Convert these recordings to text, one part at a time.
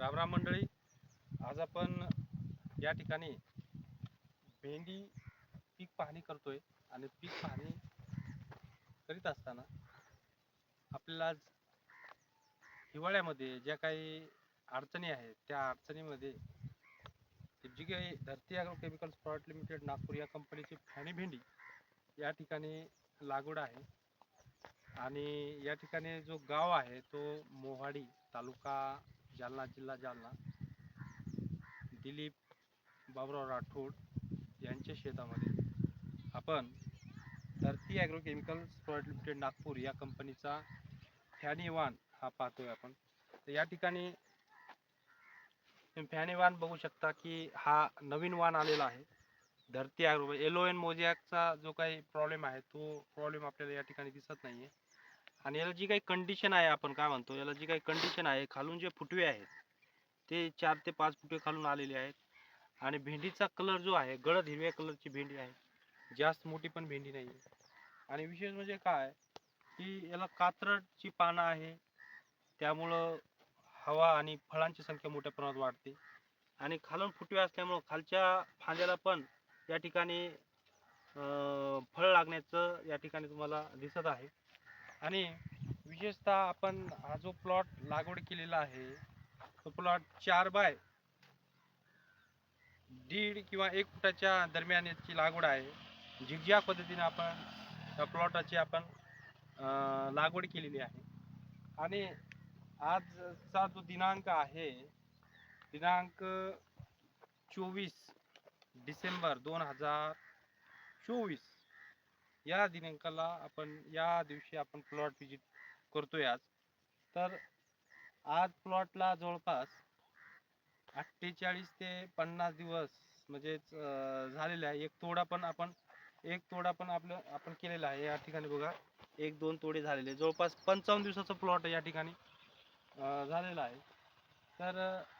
रामराम मंडळी. आज आपण या ठिकाणी भेंडी पीक पाहणी करतोय आणि पीक पाहणी करीत असताना आपल्याला आज हिवाळ्यामध्ये ज्या काही अडचणी आहेत त्या अडचणीमध्ये जी काही Dharti agro chemicals product limited Nagpur या कंपनीची फॅणी भेंडी या ठिकाणी लागवड आहे. आणि या ठिकाणी जो गाव आहे तो मोहाडी तालुका जालना जिल्हा जालना. दिलीप बाबुराव राठोड यांच्या शेतामध्ये. आपण Dharti agro chemicals private limited Nagpur या कंपनीचा फॅनी वान हा पाहतोय आपण. तर या ठिकाणी फॅनी वान बघू शकता की हा नवीन वान आलेला आहे. धरती ॲग्रो एलो एन मोजॅकचा जो काही प्रॉब्लेम आहे तो प्रॉब्लेम आपल्याला या ठिकाणी दिसत नाही आहे आणि याला जी काही कंडिशन आहे आपण काय म्हणतो याला जी काही कंडिशन आहे खालून जे फुटवे आहेत ते चार ते पाच फुटवे खालून आलेले आहेत. आणि भेंडीचा कलर जो आहे गडद हिरव्या कलरची भेंडी आहे. जास्त मोठी पण भेंडी नाही आहे आणि विशेष म्हणजे काय की याला कात्रटची पानं आहे त्यामुळं हवा आणि फळांची संख्या मोठ्या प्रमाणात वाढते. आणि खालून फुटवे असल्यामुळं खालच्या फांद्याला पण या ठिकाणी फळ लागण्याचं या ठिकाणी तुम्हाला दिसत आहे. आणि विशेषतः आपण हा जो प्लॉट लागवड केलेला आहे तो प्लॉट चार बाय दीड किंवा एक फुटाच्या दरम्यान याची लागवड आहे. झिगझ्या पद्धतीने आपण त्या प्लॉटाची आपण लागवड केलेली आहे. आणि आजचा जो दिनांक आहे दिनांक चोवीस डिसेंबर दोन हजार चोवीस. या दिनांकाला आपण या दिवशी आपण प्लॉट विजिट करतोय आज. तर आज प्लॉटला जवळपास अठ्ठेचाळीस ते पन्नास दिवस म्हणजेच झालेला आहे. एक तोडा पण आपण एक तोडा पण आपलं आपण केलेला आहे या ठिकाणी बघा. एक दोन तोडे झालेले. जवळपास पंचावन्न दिवसाचा प्लॉट या ठिकाणी झालेला आहे. तर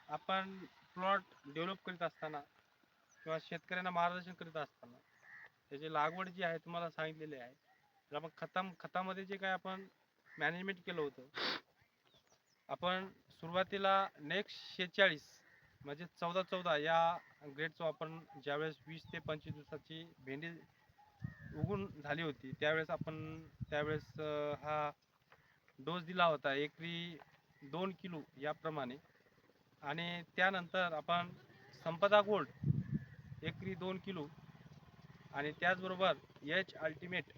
आपण प्लॉट डेव्हलप करीत असताना किंवा शेतकऱ्यांना मार्गदर्शन करीत असताना त्याची लागवड जी आहे तुम्हाला सांगितलेली आहे तर आपण खता खतामध्ये जे काय आपण मॅनेजमेंट केलं होतं आपण सुरुवातीला नेक्स्ट शेहेचाळीस म्हणजे चौदा चौदा या ग्रेडचं आपण ज्यावेळेस वीस ते पंचवीस दिवसाची भेंडी उगून झाली होती त्यावेळेस आपण त्यावेळेस हा डोस दिला होता एकरी दोन किलो याप्रमाणे. आणि त्यानंतर आपण संपदा गोल्ड एकरी दोन किलो आणि त्याचबरोबर एच अल्टिमेट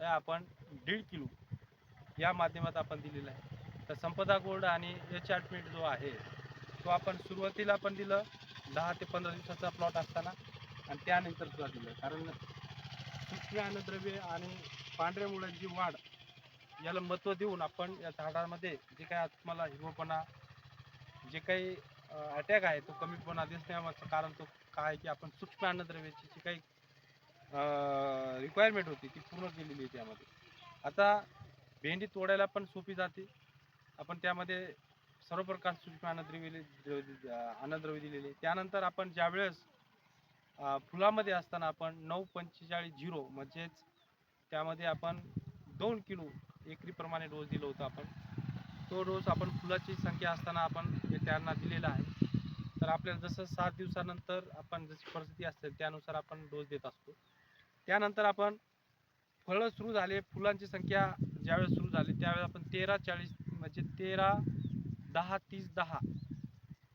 आपण दीड किलो या माध्यमात आपण दिलेलं आहे. तर संपदा गोल्ड आणि एच अल्टिमेट जो आहे तो आपण सुरुवातीला पण दिलं दहा ते पंधरा दिवसाचा प्लॉट असताना आणि त्यानंतर सुद्धा दिलं. कारण सूक्ष्म अन्नद्रव्य आणि पांढऱ्या मुळांची वाढ याला महत्त्व देऊन आपण या झाडामध्ये जे काही तुम्हाला हिरवपणा जे काही अटॅक आहे तो कमीपणा दिसण्यामागचं कारण तो काय आहे की आपण सूक्ष्म अन्नद्रव्याची जी काही रिक्वायरमेंट होती ती पूर्ण केलेली आहे त्यामध्ये. आता भेंडी तोडायला पण सोपी जाते. आपण त्यामध्ये सर्व प्रकार सूक्ष्म अन्नद्रव्य अन्नद्रव्य दिलेले. त्यानंतर आपण ज्यावेळेस फुलामध्ये असताना आपण नऊ पंचेचाळीस झिरो म्हणजेच त्यामध्ये आपण दोन किलो एकरीप्रमाणे डोस दिलं होतं आपण. तो डोस आपण फुलाची संख्या असताना आपण त्यांना दिलेला आहे. तर आपल्याला जसं सात दिवसानंतर आपण जशी परिस्थिती असेल त्यानुसार आपण डोस देत असतो. त्यानंतर आपण फळं सुरू झाले फुलांची संख्या ज्यावेळेस सुरू झाली त्यावेळेस आपण तेरा चाळीस म्हणजे तेरा दहा तीस दहा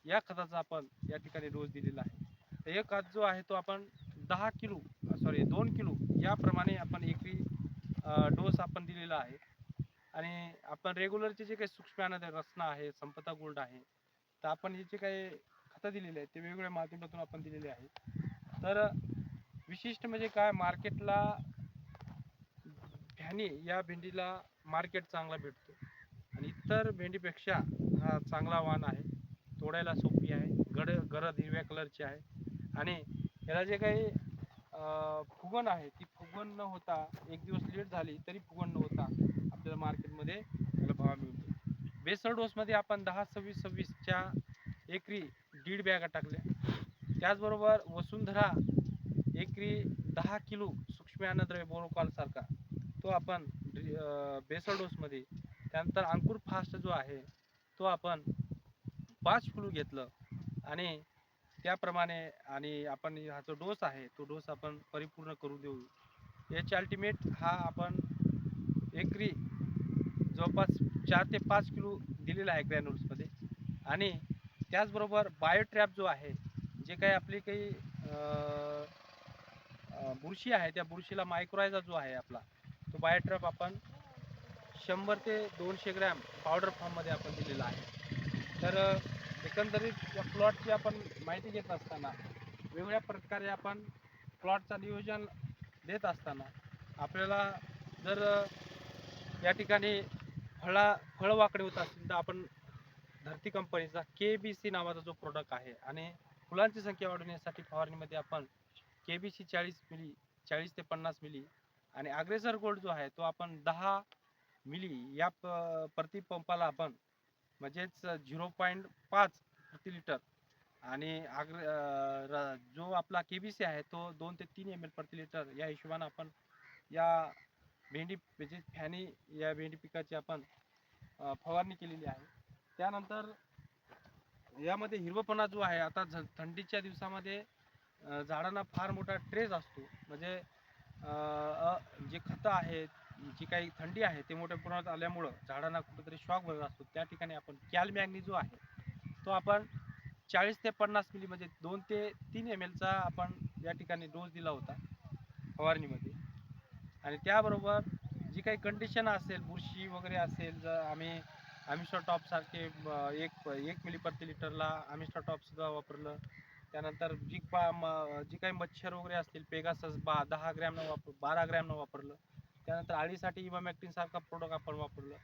या खताचा आपण या ठिकाणी डोस दिलेला आहे. तर एक खत जो आहे तो आपण दहा किलो सॉरी दोन किलो याप्रमाणे आपण एकरी डोस आपण दिलेला आहे. आणि आपण रेग्युलरचे जे काही सूक्ष्म रचना आहे संपदा गोल्ड आहे तर आपण हे जे काही खतं दिलेले आहेत ते वेगवेगळ्या माध्यमातून आपण दिलेले आहे तर विशिष्ट म्हणजे काय? मार्केटला फॅनी या भेंडीला मार्केट चांगला भेटतो. आणि इतर भेंडीपेक्षा हा चांगला वाण आहे. तोडायला सोपी आहे. गड गरद हिरव्या कलरची आहे. आणि याला जे काही फुगण आहे ती फुगण न होता एक दिवस लेट झाली तरी फुगण न होता आपल्याला मार्केटमध्ये त्याला भाव मिळतो. बेसर डोसमध्ये आपण दहा सव्वीस सव्वीसच्या एकरी दीड बॅगा टाकल्या. त्याचबरोबर वसुंधरा एकरी दहा किलो सूक्ष्म अन्नद्रव्य बोरोकॉल सारखा तो आपण बेसल डोसमध्ये त्यानंतर अंकुर फास्ट जो आहे तो आपण पाच किलो घेतलं आणि त्याप्रमाणे आणि आपण हा जो डोस आहे तो डोस आपण परिपूर्ण करू देऊ. एच अल्टिमेट हा आपण एकरी जवळपास चार ते पाच किलो दिलेला आहे ग्रॅन्युल्समध्ये आणि त्याचबरोबर बायोट्रॅप जो आहे जे काही आपली काही बुरशी आहे त्या बुरशीला मायक्रोयचा जो आहे आपला तो बायोट्रॅप आपण शंभर ते दोनशे ग्रॅम पावडर फॉर्ममध्ये आपण दिलेला आहे. तर एकंदरीत या प्लॉटची आपण माहिती घेत असताना वेगवेगळ्या प्रकारे आपण प्लॉटचं नियोजन देत असताना आपल्याला जर या ठिकाणी फळा फळं वाकडे होत असतील तर आपण धरती कंपनीचा के बी सी नावाचा जो प्रोडक्ट आहे आणि फुलांची संख्या वाढवण्यासाठी फवारणीमध्ये आपण के बी सी चाळीस मिली चाळीस ते पन्नास मिली आणि अग्रेसर गोल्ड जो आहे तो आपण दहा मिली या प- प्रति पंपाला आपण म्हणजेच झिरो पॉईंट पाच प्रति लिटर आणि आग्र जो आपला के बी सी आहे तो दोन ते तीन एम एल प्रति लिटर या हिशोबानं आपण या भेंडी म्हणजे फॅनी या भेंडी पिकाची आपण फवारणी केलेली आहे. त्यानंतर यामध्ये हिरवपणा जो आहे आता झ थंडीच्या दिवसामध्ये झाडांना फार मोठा ट्रेस असतो. म्हणजे जे खतं आहेत जी काही थंडी आहे ते मोठ्या प्रमाणात आल्यामुळं झाडांना कुठेतरी शॉक बसत असतो. त्या ठिकाणी आपण कॅलमॅग्नी जो आहे तो आपण चाळीस ते पन्नास मिली म्हणजे दोन ते तीन एम एलचा आपण या ठिकाणी डोस दिला होता फवारणीमध्ये. आणि त्याबरोबर जी काही कंडिशन असेल बुरशी वगैरे असेल जर आम्ही आमिस्टर सारखे एक एक मिली प्रति लिटरला आमिस्टर वापरलं. त्यानंतर जी पा म- जी काही मच्छर वगैरे असतील पेगासस बा दहा ग्रॅमनं वापर बारा ग्रॅमनं वापरलं. त्यानंतर अळीसाठी इमामॅक्टिन सारखा प्रोडक्ट आपण वापरलं.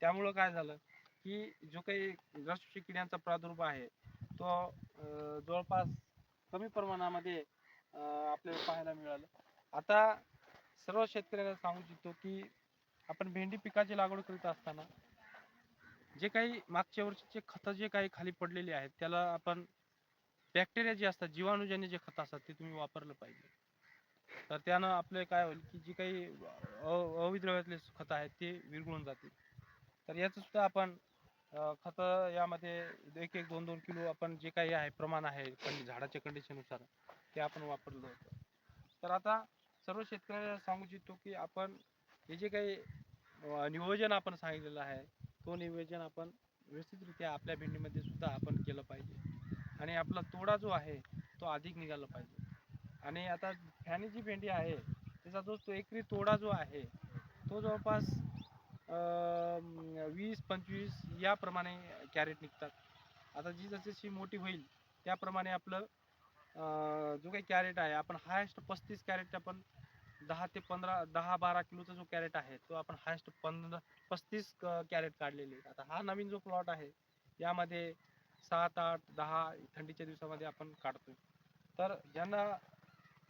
त्यामुळं काय झालं की जो काही रसशुशी किड्यांचा प्रादुर्भाव आहे तो जवळपास कमी प्रमाणामध्ये आपल्याला पाहायला मिळालं. आता सर्व शेतकऱ्यांना सांगू इच्छितो की आपण भेंडी पिकाची लागवड करीत असताना जे काही मागच्या वर्षीचे खतं जे काही खाली पडलेली आहेत त्याला आपण बॅक्टेरिया जे असतात जीवाणूजन्य जे खत असतात ते तुम्ही वापरलं पाहिजे. तर त्यानं आपले काय होईल की जी काही अविद्रव्यातले खतं आहेत ते विरघळून जातील. तर याचं सुद्धा आपण खत खतं यामध्ये एक एक दोन दोन किलो आपण जे काही आहे प्रमाण आहे झाडाच्या कंडिशननुसार ते आपण वापरलं होतं. तर आता सर्व शेतकऱ्याला सांगू इच्छितो की आपण हे जे काही नियोजन आपण सांगितलेलं आहे तो नियोजन आपण व्यवस्थितरित्या आपल्या भेंडीमध्ये सुद्धा आपण केलं पाहिजे. आणि आपला तोडा जो आहे तो अधिक निघाला पाहिजे. आणि आता फॅनी जी भेंडी आहे त्याचा जो तो एकरी तोडा जो आहे तो जवळपास अं, वीस पंचवीस याप्रमाणे कॅरेट निघतात. आता जी जशी मोठी होईल त्याप्रमाणे आपलं जो काही कॅरेट आहे आपण हायेस्ट पस्तीस कॅरेट आपण दहा ते पंधरा दहा बारा किलोचा जो कॅरेट आहे तो आपण हायेस्ट पंधरा पस्तीस कॅरेट काढलेले आता हा नवीन जो प्लॉट आहे यामध्ये सात आठ दहा थंडीच्या दिवसामध्ये आपण काढतोय. तर ज्यांना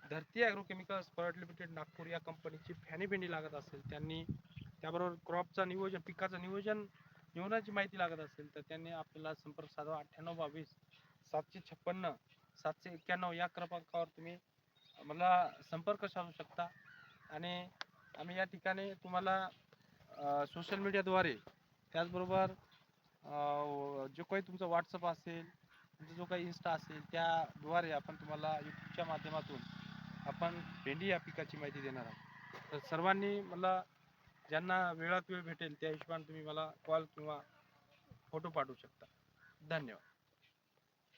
धरती ॲग्रोकेमिकल्स प्रायव्हेट लिमिटेड नागपूर या कंपनीची फॅनीभेंडी लागत असेल त्यांनी त्याबरोबर क्रॉपचं नियोजन पिकाचं नियोजन नियोजनाची माहिती लागत असेल तर त्यांनी आपल्याला संपर्क साधावा अठ्ठ्याण्णव बावीस सातशे छप्पन्न सातशे एक्क्याण्णव या क्रमांकावर तुम्ही मला संपर्क साधू शकता. आणि आम्ही या ठिकाणी तुम्हाला सोशल मीडियाद्वारे त्याचबरोबर जो काही तुमचा व्हॉट्सअप असेल तुमचा जो काही इन्स्टा असेल त्याद्वारे आपण तुम्हाला यूट्यूबच्या माध्यमातून आपण भेंडी या पिकाची माहिती देणार आहोत. तर सर्वांनी मला ज्यांना वेळात वेळ भेटेल त्या हिशोबाने तुम्ही मला कॉल किंवा फोटो पाठवू शकता. धन्यवाद.